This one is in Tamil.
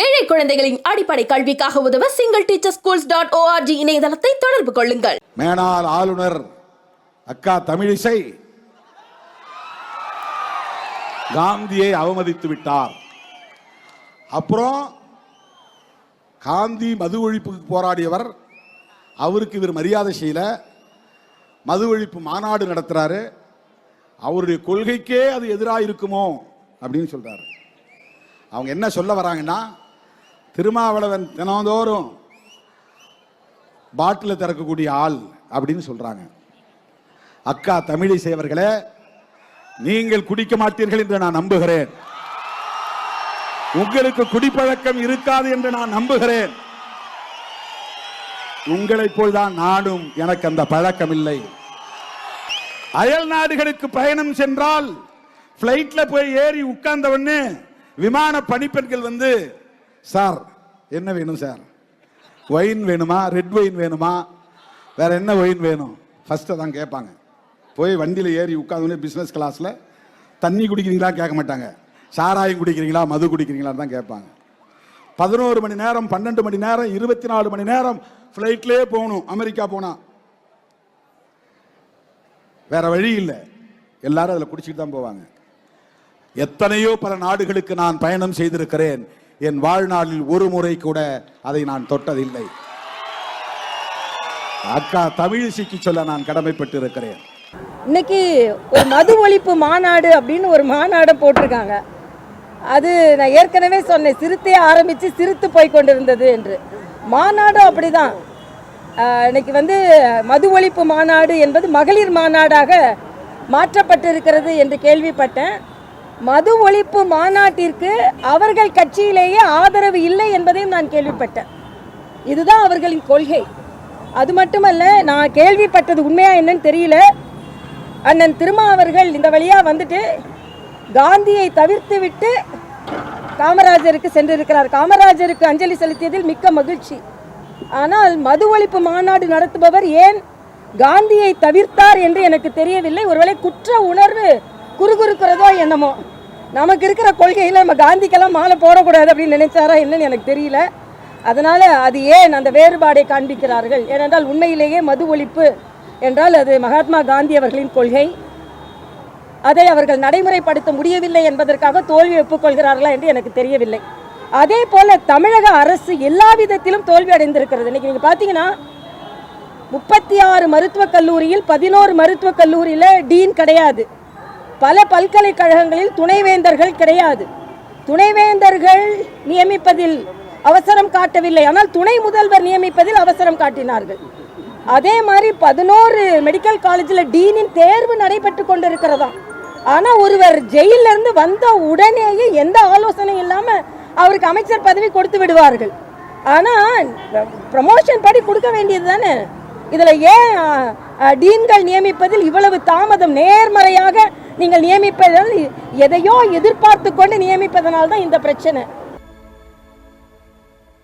ஏழை குழந்தைகளின் அடிப்படை கல்விக்காக உதவ single teacher schools dot O R G இணையதளத்தை தொடர்பு கொள்ளுங்கள். மேனால் ஆளுநர் அக்கா தமிழிசை. காந்தியை அவமதித்து விட்டார். அப்புறம் காந்தி மது ஒழிப்புக்கு போராடியவர் அவருக்கு இவர் மரியாதை செய்யல. மது ஒழிப்பு மாநாடு நடத்துறாரு. அவருடைய கொள்கைக்கே அது எதிராக இருக்குமோ அப்படின்னு சொல்றாரு. அவங்க என்ன சொல்ல வராங்கன்னா திருமாவளவன் தினந்தோறும் பாட்டில் திறக்கக்கூடிய ஆள் அப்படின்னு சொல்றாங்க. அக்கா தமிழை அவர்களே நீங்கள் குடிக்க மாட்டீர்கள் என்று நான் நம்புகிறேன். உங்களுக்கு குடிப்பழக்கம் இருக்காது என்று நான் நம்புகிறேன். உங்களைப் போல்தான் நானும் எனக்கு அந்த பழக்கம் இல்லை. அயல் நாடுகளுக்கு பயணம் சென்றால் பிளைட்ல போய் ஏறி உட்கார்ந்த உடனே விமான பணிப்பெண்கள் வந்து சார் என்ன வேணும் சார்? ஒயின் வேணுமா? ரெட் ஒயின் வேணுமா? வேற என்ன ஒயின் வேணும்? ஃபஸ்ட்டு தான் கேட்பாங்க. போய் வண்டியில் ஏறி உட்காந்து பிஸ்னஸ் கிளாஸில் தண்ணி குடிக்கிறீங்களா கேட்க மாட்டாங்க. சாராயம் குடிக்கிறீங்களா மது குடிக்கிறீங்களா தான் கேட்பாங்க. பதினோரு மணி நேரம் பன்னெண்டு மணி நேரம் இருபத்தி நாலு மணி நேரம் ஃப்ளைட்லேயே போகணும் அமெரிக்கா போனால் வேற வழி இல்லை. எல்லாரும் அதில் குடிச்சிட்டு தான் போவாங்க. எத்தனையோ பல நாடுகளுக்கு நான் பயணம் செய்திருக்கிறேன். என் வாழ்நாளில் ஒரு முறை கூட அதை நான் தொட்டதில்லை. அக்கா தமிழிசைக்கு சொல்ல நான் கடமைப்பட்டு இருக்கிறேன் இன்னைக்கு ஒரு மது ஒழிப்பு மாநாடு அப்படின்னு ஒரு மாநாடை போட்டிருக்காங்க. அது நான் ஏற்கனவே சொன்னேன் சிறுத்தையே ஆரம்பித்து சிரித்து போய் கொண்டிருந்தது என்று. மாநாடும் அப்படிதான். இன்னைக்கு வந்து மது ஒழிப்பு மாநாடு என்பது மகளிர் மாநாடாக மாற்றப்பட்டிருக்கிறது என்று கேள்விப்பட்டேன். மது ஒழிப்பு மாநாட்டிற்கு அவர்கள் கட்சியிலேயே ஆதரவு இல்லை என்பதையும் நான் கேள்விப்பட்டேன். இதுதான் அவர்களின் கொள்கை. அது மட்டுமல்ல நான் கேள்விப்பட்டது உண்மையா என்னன்னு தெரியல. அண்ணன் திருமா அவர்கள் இந்த வழியாக வந்துட்டு காந்தியை தவிர்த்து விட்டு காமராஜருக்கு சென்றிருக்கிறார். காமராஜருக்கு அஞ்சலி செலுத்தியதில் மிக்க மகிழ்ச்சி. ஆனால் மது ஒழிப்பு மாநாடு நடத்துபவர் ஏன் காந்தியை தவிர்த்தார் என்று எனக்கு தெரியவில்லை. ஒருவேளை குற்ற உணர்வு குறுகுறுக்கிறதோ என்னமோ. நமக்கு இருக்கிற கொள்கையில் நம்ம காந்திக்கெல்லாம் மாலை போடக்கூடாது அப்படின்னு நினைச்சாரா என்னன்னு எனக்கு தெரியல. அதனால் அது ஏன் அந்த வேறுபாடை காண்பிக்கிறார்கள்? ஏனென்றால் உண்மையிலேயே மது ஒழிப்பு என்றால் அது மகாத்மா காந்தி அவர்களின் கொள்கை. அதை அவர்கள் நடைமுறைப்படுத்த முடியவில்லை என்பதற்காக தோல்வி ஒப்புக்கொள்கிறார்களா என்று எனக்கு தெரியவில்லை. அதே போல தமிழக அரசு எல்லா விதத்திலும் தோல்வி அடைந்திருக்கிறது. இன்னைக்கு நீங்க பாத்தீங்கன்னா முப்பத்தி ஆறு மருத்துவக் கல்லூரியில் பதினோரு மருத்துவக் கல்லூரியில் டீன் கிடையாது. பல பல்கலைக்கழகங்களில் துணைவேந்தர்கள் கிடையாது. துணைவேந்தர்கள் நியமிப்பதில் அவசரம் காட்டவில்லை. ஆனால் துணை முதல்வர் நியமிப்பதில் அவசரம் காட்டினார்கள். அதே மாதிரி பதினோரு மெடிக்கல் காலேஜில் டீனின் தேர்வு நடைபெற்று கொண்டிருக்கிறதா? ஆனால் ஒருவர் ஜெயிலிருந்து இருந்து வந்த உடனேயே எந்த ஆலோசனையும் இல்லாமல் அவருக்கு அமைச்சர் பதவி கொடுத்து விடுவார்கள். ஆனால் ப்ரமோஷன் படி கொடுக்க வேண்டியது தானே? இதில் ஏன் டீன்கள் நியமிப்பதில் இவ்வளவு தாமதம் நேர்மறையாக நீங்கள் நியமிப்பதால் எதையோ எதிர்பார்த்து கொண்டு நியமிப்பதனால் தான் இந்த பிரச்சனை.